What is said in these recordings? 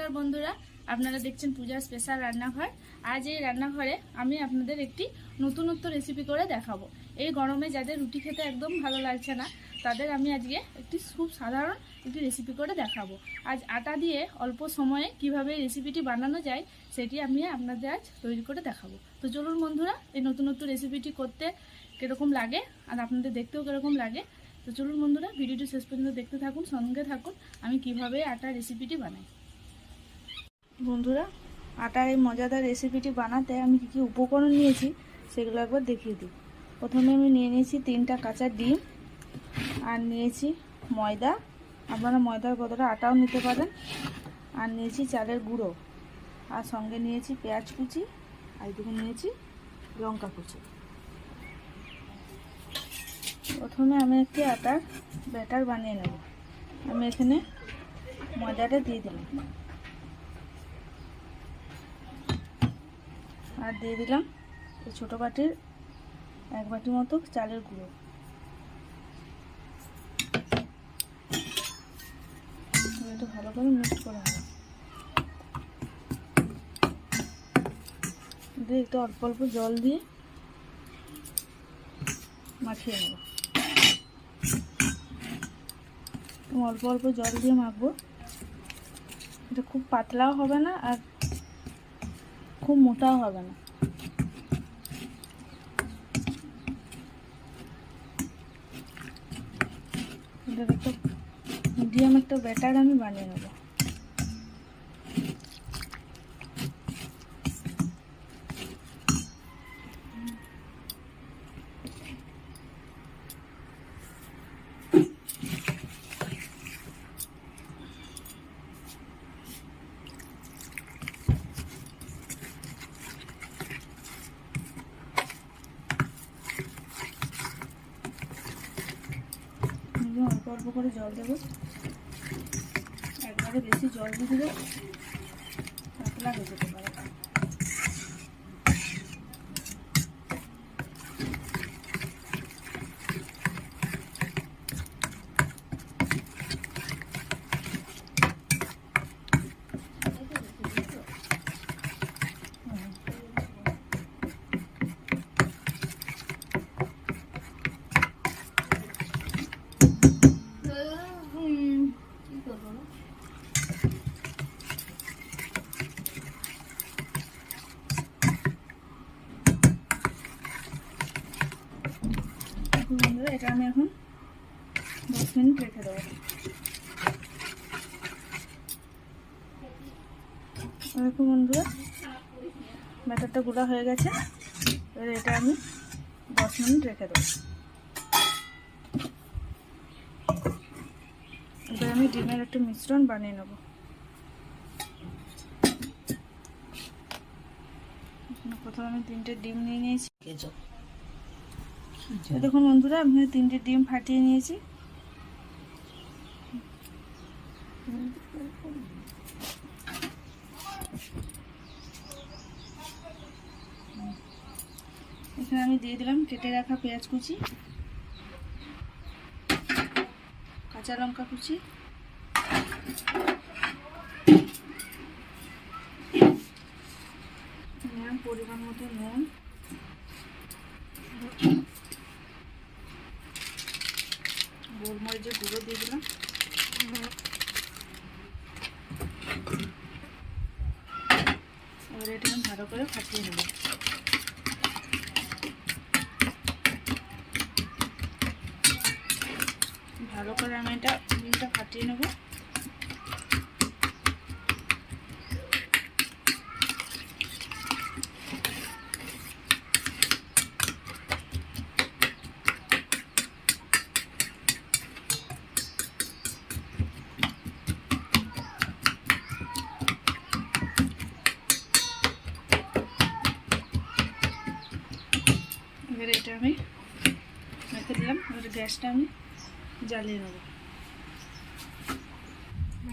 নমস্কার বন্ধুরা, আপনারা দেখছেন পূজার স্পেশাল রান্নাঘর। আজ এই রান্নাঘরে আমি আপনাদের একটি নতুনত্ব রেসিপি করে দেখাবো। এই গরমে যাদের রুটি খেতে একদম ভালো লাগছে না, তাদের আমি আজকে একটি খুব সাধারণ একটি রেসিপি করে দেখাবো। আজ আটা দিয়ে অল্প সময়ে কীভাবে রেসিপিটি বানানো যায়, সেটি আমি আপনাদের আজ তৈরি করে দেখাবো। তো চলুন বন্ধুরা, এই নতুনত্ব রেসিপিটি করতে কীরকম লাগে আর আপনাদের দেখতেও কীরকম লাগে, তো চলুন বন্ধুরা, ভিডিওটি শেষ পর্যন্ত দেখতে থাকুন, সঙ্গে থাকুন, আমি কীভাবে আটার রেসিপিটি বানাই। বন্ধুরা, আটার এই মজাদার রেসিপিটি বানাতে আমি কী কী উপকরণ নিয়েছি সেগুলো একবার দেখিয়ে দিই। প্রথমে আমি নিয়ে নিয়েছি তিনটা কাঁচা ডিম আর নিয়েছি ময়দা। আপনারা ময়দার বদলে আটাও নিতে পারেন। আর নিয়েছি চালের গুঁড়ো। আর সঙ্গে নিয়েছি পেঁয়াজ কুচি আর এটুকু নিয়েছি লঙ্কা কুচি। প্রথমে আমি একটি আটার ব্যাটার বানিয়ে নেব। আমি এখানে ময়দাটা দিয়ে দিলাম। আর দিয়ে দিলাম এই ছোটো বাটির এক বাটি মতো চালের গুঁড়ো। একটু ভালো করে মিক্স করা নেব। দিয়ে একটু অল্প অল্প জল দিয়ে মাখিয়ে নেব। অল্প অল্প জল দিয়ে মাখবো। এটা খুব পাতলাও হবে না আর খুব মোটাও হবে না। মিডিয়াম একটা ব্যাটার আমি বানিয়ে নেব দিয়ে অল্প অল্প করে জল দেবো। একবারে বেশি জল দিয়ে দিলে পাতলা হয়ে যেতে পারে দেখুন বন্ধুরা এটা আমি এখন দশ মিনিট রেখে দেবো। দেখুন বন্ধুরা, ব্যাটারটা গুঁড়া হয়ে গেছে। এবার এটা আমি দশ মিনিট রেখে দেবো। এবার আমি ডিমের একটা মিশ্রণ বানিয়ে নেব। প্রথমে আমি তিনটে ডিম নিয়ে নিয়েছি। দেখুন বন্ধুরা, আমি তিনটে ডিম ফাটিয়ে নিয়েছি। এখানে আমি দিয়ে দিলাম কেটে রাখা পেঁয়াজ কুচি, কাঁচা লঙ্কা কুচি পরিমাণ মতো নুন। গুঁড়ো দিয়ে দিলাম। এবার এটা ভালো করে ফাটিয়ে নেব। ভালো করে আমি এটা ডিমটা ফাটিয়ে নেব। এবারে এটা আমি রেখে দিলাম, এবারে গ্যাসটা আমি জ্বালিয়ে নেব।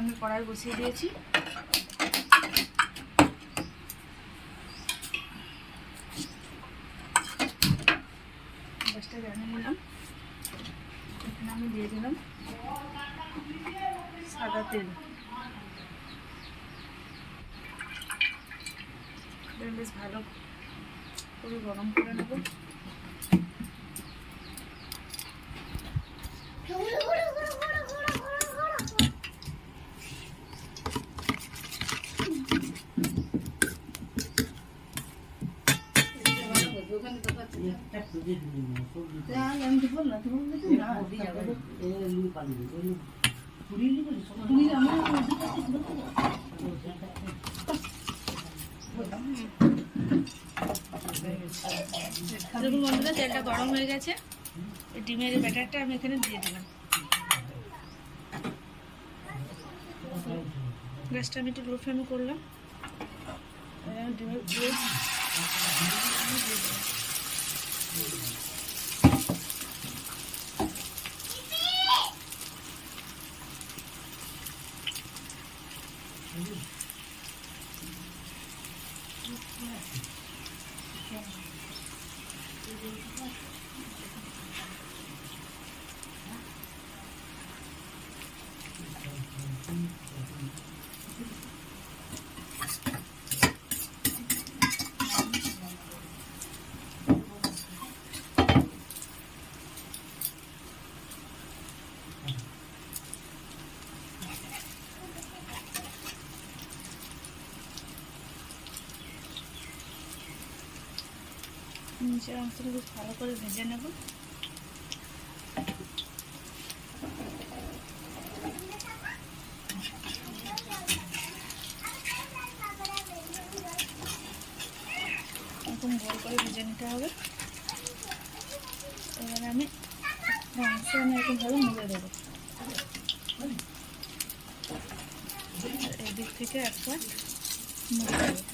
আমি কড়াই বসিয়ে দিয়েছি। গ্যাসটা জ্বালিয়ে নিলাম। এখানে আমি দিয়ে দিলাম সাদা তেল বেশ ভালো করে গরম করে নেব। দেখুন তেলটা গরম হয়ে গেছে। ডিমের ব্যাটারটা আমি এখানে দিয়ে দিলাম। গ্যাসটা আমি একটু লো ফ্লেমে করলাম। আমি ডিমের নিচের অংশটা বেশ ভালো করে ভেজে নেব। এরকম গোল করে ভেজে নিতে হবে। এবারে আমি মাংস আমি এরকমভাবে মুড়ে দেবো। এদিক থেকে একটা মুড়ে দেবো।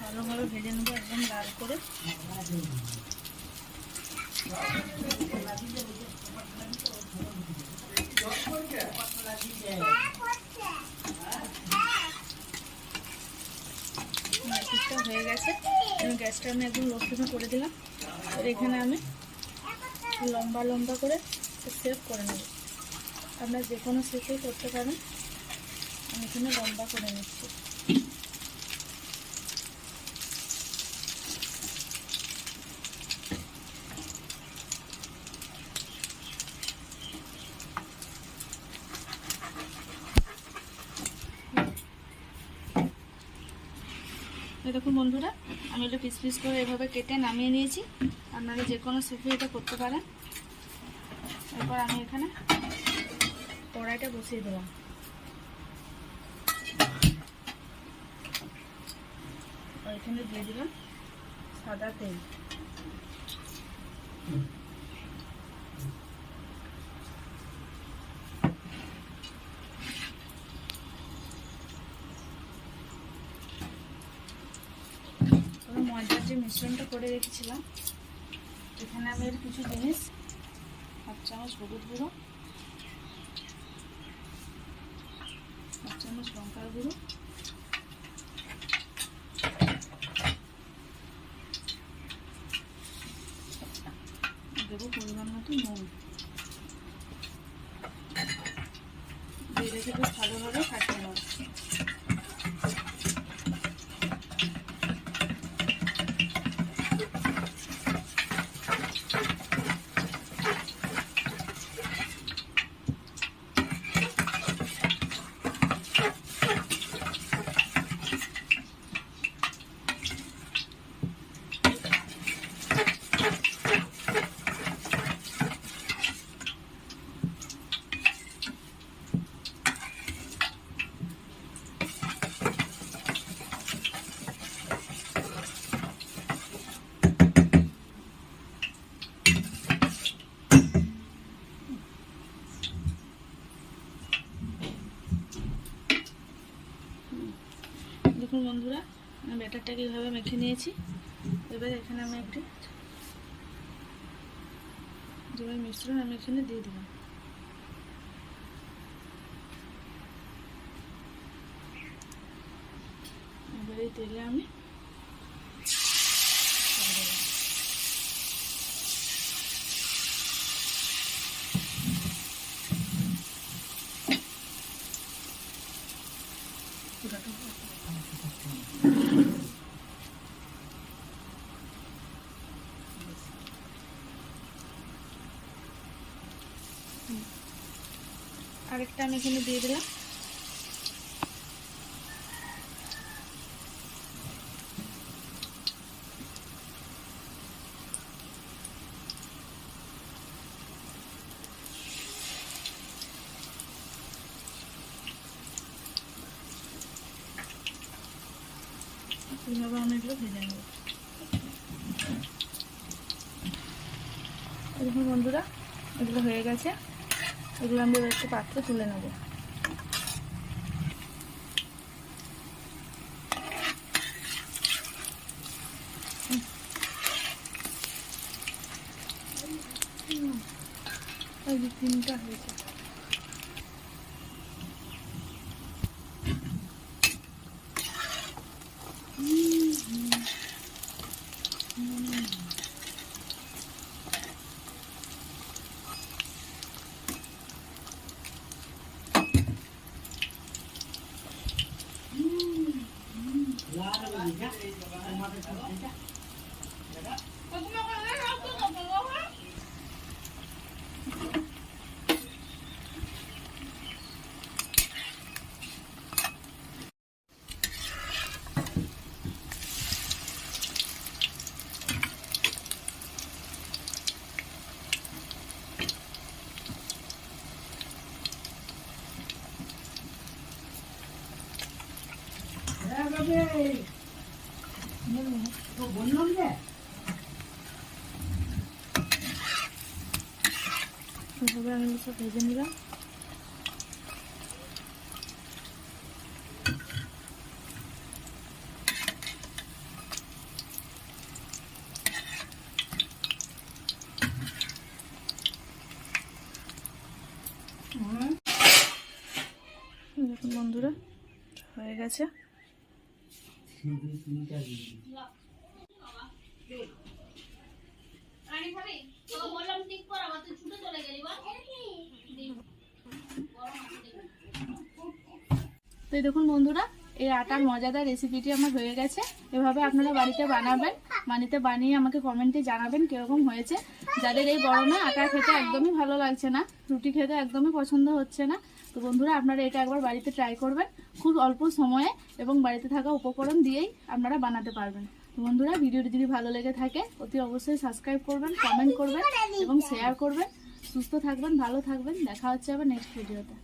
ভালোভাবে ভেজে নেব একদম লাল করে পিসটা হয়ে গেছে। আমি গ্যাসটা আমি একদম লো করে দিলাম। আর এখানে আমি লম্বা লম্বা করে সেভ করে নেব। আপনারা যে কোনো শেপে করতে পারেন আমি এখানে লম্বা করে নিচ্ছি। দেখুন বন্ধুরা, আমি একটু পিস পিস করে এভাবে কেটে নামিয়ে নিয়েছি। আপনারা যে কোনো শেপে এটা করতে পারেন। এরপর আমি এখানে কড়াইটা বসিয়ে দিলাম। এখানে দিয়ে দিলাম সাদা তেল আমি ময়দার যে মিশ্রণটা করে রেখেছিলাম। এখানে আমি এর কিছু জিনিস, হাফ চামচ হলুদ গুঁড়ো, হাফ চামচ লঙ্কার গুঁড়ো, দেবো পরিমাণ মতো নুন দিয়ে রেখে বেশ ভালোভাবে কাটিয়ে নেব দেখুন বন্ধুরা, আমি ব্যাটারটাকে এইভাবে মেখে নিয়েছি। এবার এখানে আমি একটি জলের মিশ্রণ আমি এখানে দিয়ে দিলাম। এবার এই তেলে আমি আমি এখানে দিয়ে দিলাম। এগুলো ভেজে বন্ধুরা এগুলো হয়ে গেছে। এগুলো আমি এবার একটু পাত্রে তুলে নেব। এই যে তিনটা হয়েছে এভাবে আমি সব ভেজে নিলাম দেখুন বন্ধুরা হয়ে গেছে তো দেখুন বন্ধুরা, এই আটার মজাদার রেসিপিটি আমার হয়ে গেছে। এভাবে আপনারা বাড়িতে বানাবেন বাড়িতে বানিয়ে আমাকে কমেন্টে জানাবেন কীরকম হয়েছে। যাদের এই গরমে আটা খেতে একদমই ভালো লাগছে না, রুটি খেতে একদমই পছন্দ হচ্ছে না তো বন্ধুরা, আপনারা এটা একবার বাড়িতে ট্রাই করবেন। খুব অল্প সময়ে এবং বাড়িতে থাকা উপকরণ দিয়েই আপনারা বানাতে পারবেন। তো বন্ধুরা, ভিডিওটি যদি ভালো লেগে থাকে, অতি অবশ্যই সাবস্ক্রাইব করবেন কমেন্ট করবেন এবং শেয়ার করবেন। সুস্থ থাকবেন, ভালো থাকবেন। দেখা হচ্ছে আবার নেক্সট ভিডিওতে